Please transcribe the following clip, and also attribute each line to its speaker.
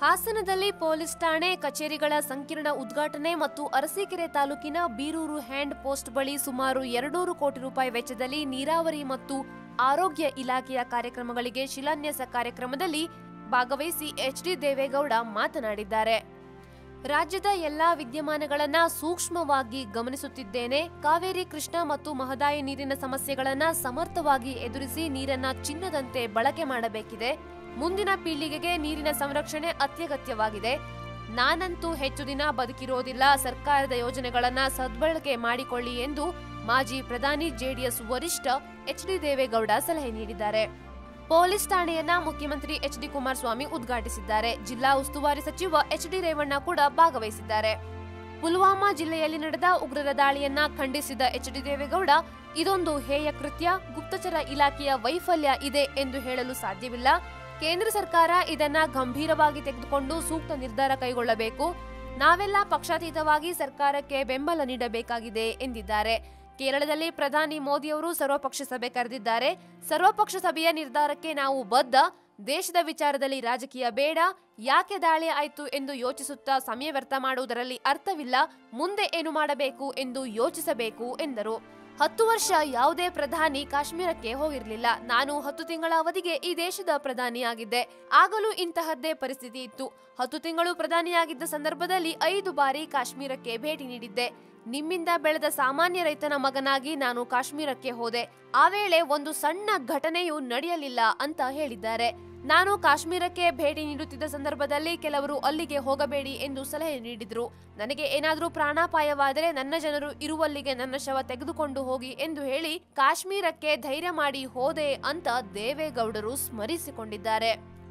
Speaker 1: ಹಾಸನದಲ್ಲಿ ಪೊಲೀಸ್ ಠಾಣೆ, ಕಚೇರಿಗಳ ಸಂಕೀರ್ಣ ಉದ್ಘಾಟನೆ ಮತ್ತು ಅರಸೀಕೆರೆ ತಾಲೂಕಿನ ಬೀರೂರು ಹ್ಯಾಂಡ್ ಪೋಸ್ಟ್ ಬಳಿ ಸುಮಾರು ಎರಡೂರು ಕೋಟಿ ರೂಪಾಯಿ ವೆಚ್ಚದಲ್ಲಿ ನೀರಾವರಿ ಮತ್ತು ಆರೋಗ್ಯ ಇಲಾಖೆಯ ಕಾರ್ಯಕ್ರಮಗಳಿಗೆ ಶಿಲಾನ್ಯಾಸ ಕಾರ್ಯಕ್ರಮದಲ್ಲಿ ಭಾಗವಹಿಸಿ ಎಚ್ಡಿ ದೇವೇಗೌಡ ಮಾತನಾಡಿದ್ದಾರೆ. ರಾಜ್ಯದ ಎಲ್ಲಾ ವಿದ್ಯಮಾನಗಳನ್ನು ಸೂಕ್ಷ್ಮವಾಗಿ ಗಮನಿಸುತ್ತಿದ್ದೇನೆ. ಕಾವೇರಿ ಕೃಷ್ಣ ಮತ್ತು ಮಹದಾಯಿ ನೀರಿನ ಸಮಸ್ಯೆಗಳನ್ನು ಸಮರ್ಥವಾಗಿ ಎದುರಿಸಿ ನೀರನ್ನ ಚಿನ್ನದಂತೆ ಬಳಕೆ ಮಾಡಬೇಕಿದೆ. ಮುಂದಿನ ಪೀಳಿಗೆಗೆ ನೀರಿನ ಸಂರಕ್ಷಣೆ ಅತ್ಯಗತ್ಯವಾಗಿದೆ. ನಾನಂತೂ ಹೆಚ್ಚು ದಿನ ಬದುಕಿರೋದಿಲ್ಲ. ಸರ್ಕಾರದ ಯೋಜನೆಗಳನ್ನ ಸದ್ಬಳಕೆ ಮಾಡಿಕೊಳ್ಳಿ ಎಂದು ಮಾಜಿ ಪ್ರಧಾನಿ ಜೆಡಿಎಸ್ ವರಿಷ್ಠ ಎಚ್ ಡಿ ದೇವೇಗೌಡ ಸಲಹೆ ನೀಡಿದ್ದಾರೆ. ಪೊಲೀಸ್ ಠಾಣೆಯನ್ನ ಮುಖ್ಯಮಂತ್ರಿ ಎಚ್ ಡಿ ಕುಮಾರಸ್ವಾಮಿ ಉದ್ಘಾಟಿಸಿದ್ದಾರೆ. ಜಿಲ್ಲಾ ಉಸ್ತುವಾರಿ ಸಚಿವ ಎಚ್ ಡಿ ರೇವಣ್ಣ ಕೂಡ ಭಾಗವಹಿಸಿದ್ದಾರೆ. ಪುಲ್ವಾಮಾ ಜಿಲ್ಲೆಯಲ್ಲಿ ನಡೆದ ಉಗ್ರರ ದಾಳಿಯನ್ನ ಖಂಡಿಸಿದ ಎಚ್ ಡಿ ದೇವೇಗೌಡ, ಇದೊಂದು ಹೇಯ ಕೃತ್ಯ, ಗುಪ್ತಚರ ಇಲಾಖೆಯ ವೈಫಲ್ಯ ಇದೆ ಎಂದು ಹೇಳಲು ಸಾಧ್ಯವಿಲ್ಲ. ಕೇಂದ್ರ ಸರ್ಕಾರ ಇದನ್ನ ಗಂಭೀರವಾಗಿ ತೆಗೆದುಕೊಂಡು ಸೂಕ್ತ ನಿರ್ಧಾರ ಕೈಗೊಳ್ಳಬೇಕು. ನಾವೆಲ್ಲ ಪಕ್ಷಾತೀತವಾಗಿ ಸರ್ಕಾರಕ್ಕೆ ಬೆಂಬಲ ನೀಡಬೇಕಾಗಿದೆ ಎಂದಿದ್ದಾರೆ. ಕೇರಳದಲ್ಲಿ ಪ್ರಧಾನಿ ಮೋದಿಯವರು ಸರ್ವಪಕ್ಷ ಸಭೆ ಕರೆದಿದ್ದಾರೆ. ಸರ್ವಪಕ್ಷ ಸಭೆಯ ನಿರ್ಧಾರಕ್ಕೆ ನಾವು ಬದ್ಧ. ದೇಶದ ವಿಚಾರದಲ್ಲಿ ರಾಜಕೀಯ ಬೇಡ. ಯಾಕೆ ದಾಳಿ ಆಯ್ತು ಎಂದು ಯೋಚಿಸುತ್ತಾ ಸಮಯ ವ್ಯರ್ಥ ಮಾಡುವುದರಲ್ಲಿ ಅರ್ಥವಿಲ್ಲ. ಮುಂದೆ ಏನು ಮಾಡಬೇಕು ಎಂದು ಯೋಚಿಸಬೇಕು ಎಂದರು. ಹತ್ತು ವರ್ಷ ಯಾವುದೇ ಪ್ರಧಾನಿ ಕಾಶ್ಮೀರಕ್ಕೆ ಹೋಗಿರಲಿಲ್ಲ. ನಾನು ಹತ್ತು ತಿಂಗಳ ಅವಧಿಗೆ ಈ ದೇಶದ ಪ್ರಧಾನಿಯಾಗಿದ್ದೆ. ಆಗಲೂ ಇಂತಹದ್ದೇ ಪರಿಸ್ಥಿತಿ ಇತ್ತು. ಹತ್ತು ತಿಂಗಳು ಪ್ರಧಾನಿಯಾಗಿದ್ದ ಸಂದರ್ಭದಲ್ಲಿ ಐದು ಬಾರಿ ಕಾಶ್ಮೀರಕ್ಕೆ ಭೇಟಿ ನೀಡಿದ್ದೆ. ನಿಮ್ಮಿಂದ ಬೆಳೆದ ಸಾಮಾನ್ಯ ರೈತನ ಮಗನಾಗಿ ನಾನು ಕಾಶ್ಮೀರಕ್ಕೆ ಹೋದೆ. ಆ ವೇಳೆ ಒಂದು ಸಣ್ಣ ಘಟನೆಯೂ ನಡೆಯಲಿಲ್ಲ ಅಂತ ಹೇಳಿದ್ದಾರೆ. ನಾನು ಕಾಶ್ಮೀರಕ್ಕೆ ಭೇಟಿ ನೀಡುತ್ತಿದ್ದ ಸಂದರ್ಭದಲ್ಲಿ ಕೆಲವರು ಅಲ್ಲಿಗೆ ಹೋಗಬೇಡಿ ಎಂದು ಸಲಹೆ ನೀಡಿದ್ರು. ನನಗೆ ಏನಾದರೂ ಪ್ರಾಣಾಪಾಯವಾದರೆ ನನ್ನ ಜನರು ಇರುವಲ್ಲಿಗೆ ನನ್ನ ಶವ ತೆಗೆದುಕೊಂಡು ಹೋಗಿ ಎಂದು ಹೇಳಿ ಕಾಶ್ಮೀರಕ್ಕೆ ಧೈರ್ಯ ಮಾಡಿ ಹೋದೆ ಅಂತ ದೇವೇಗೌಡರು ಸ್ಮರಿಸಿಕೊಂಡಿದ್ದಾರೆ.